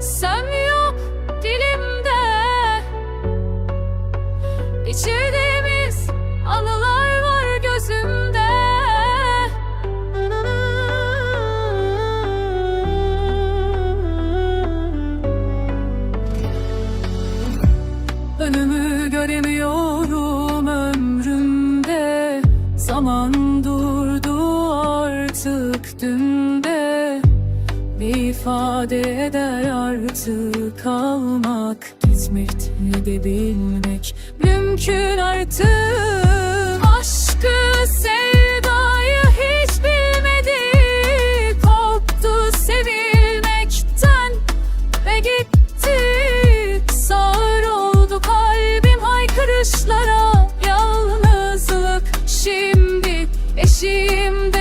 Sen yok dilimde. İçirdiğimiz anılar var gözümde. Önümü göremiyorum ömrümde. Zaman durdu artık Bir ifade eder artık kalmak Gitmek de bilmek mümkün artık. Aşkı sevdayı hiç bilmedik. Korktu sevilmekten ve gittik Sağır oldu kalbim haykırışlara. Yalnızlık şimdi eşiğim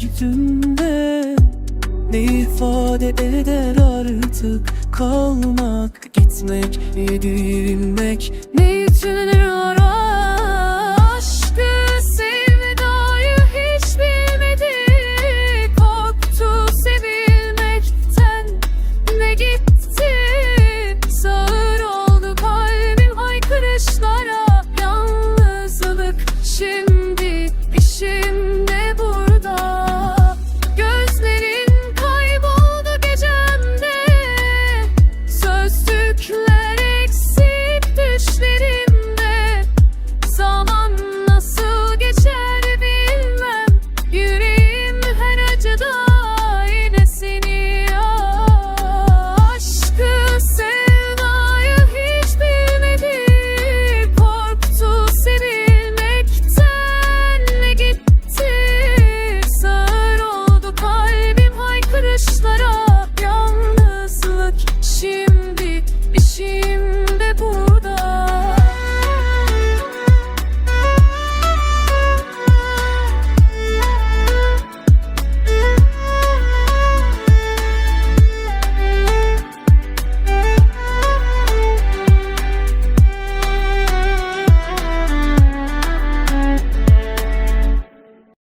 gücümde Ne ifade eder artık? Kalmak Gitmek, edilmek